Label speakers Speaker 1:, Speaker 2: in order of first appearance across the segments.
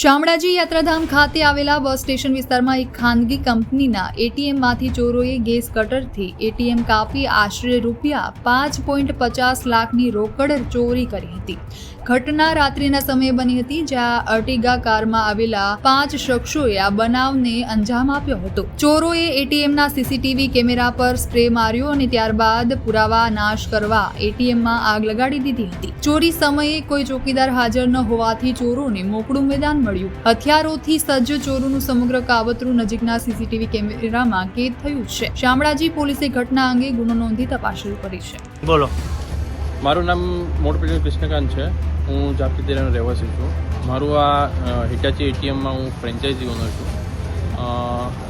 Speaker 1: શામળાજી યાત્રાધામ ખાતે આવેલા બસ સ્ટેશન વિસ્તારમાં એક ખાનગી કંપનીના એટીએમમાંથી ચોરોએ ગેસ કટરથી એટીએમ કાપી આશરે રૂપિયા પાંચ પોઈન્ટ પચાસ લાખની રોકડ ચોરી કરી હતી. ઘટના રાત્રિના સમયે બની હતી, જ્યાં અર્ટિગા કારમાં આવેલા પાંચ શખ્સોએ આ બનાવને અંજામ આપ્યો હતો. ચોરોએ એટીએમના સીસીટીવી કેમેરા પર સ્પ્રે માર્યો અને ત્યારબાદ પુરાવા નાશ કરવા એટીએમમાં આગ લગાડી દીધી હતી. ચોરી સમયે કોઈ ચોકીદાર હાજર ન હોવાથી ચોરોને મોકળું મેદાન મળ્યું. હથિયારોથી સજ્જ ચોરોનું સમગ્ર કાવતરું નજીકના સીસીટીવી કેમેરામાં કેદ થયું છે. શામળાજી પોલીસે ઘટના અંગે ગુનો નોંધી તપાસ શરૂ કરી છે.
Speaker 2: બોલો.
Speaker 3: મારું નામ મોટપેટી કૃષ્ણકાંત છે. હું જાપતી તેરાનો રહેવાસી છું. મારું આ હિટાચી એટીએમમાં હું ફ્રેન્ચાઇઝી ઓનર છું.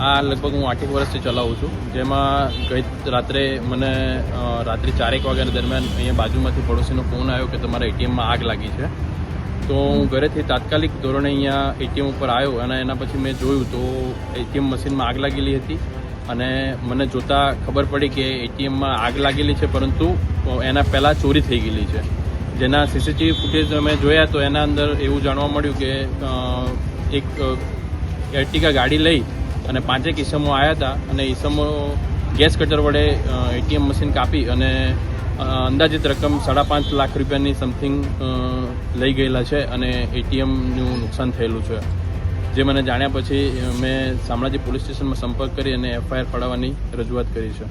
Speaker 3: આ લગભગ હું આઠેક વર્ષથી ચલાવું છું. જેમાં ગઈ રાત્રે મને રાત્રે ચારેક વાગ્યા દરમિયાન અહીંયા બાજુમાંથી પડોશીનો ફોન આવ્યો કે તમારા એટીએમમાં આગ લાગી છે. તો હું ઘરેથી તાત્કાલિક ધોરણે અહીંયા એટીએમ ઉપર આવ્યો અને એના પછી મેં જોયું તો એટીએમ મશીનમાં આગ લાગેલી હતી અને મને જોતાં ખબર પડી કે એટીએમમાં આગ લાગેલી છે, પરંતુ એના પહેલાં ચોરી થઈ ગયેલી છે. જેના સીસીટીવી ફૂટેજ અમે જોયા તો એના અંદર એવું જાણવા મળ્યું કે એક એર્ટિગા ગાડી લઈ અને પાંચેક ઈસમો આવ્યા હતા અને ઈસમો ગેસ કટર વડે એટીએમ મશીન કાપી અને અંદાજિત રકમ સાડા પાંચ લાખ રૂપિયાની સમથિંગ લઈ ગયેલા છે અને એટીએમનું નુકસાન થયેલું છે. જે મને જાણ્યા પછી મેં શામળાજી પોલીસ સ્ટેશનમાં સંપર્ક કરી અને એફઆઈઆર પડાવવાની રજૂઆત કરી છે.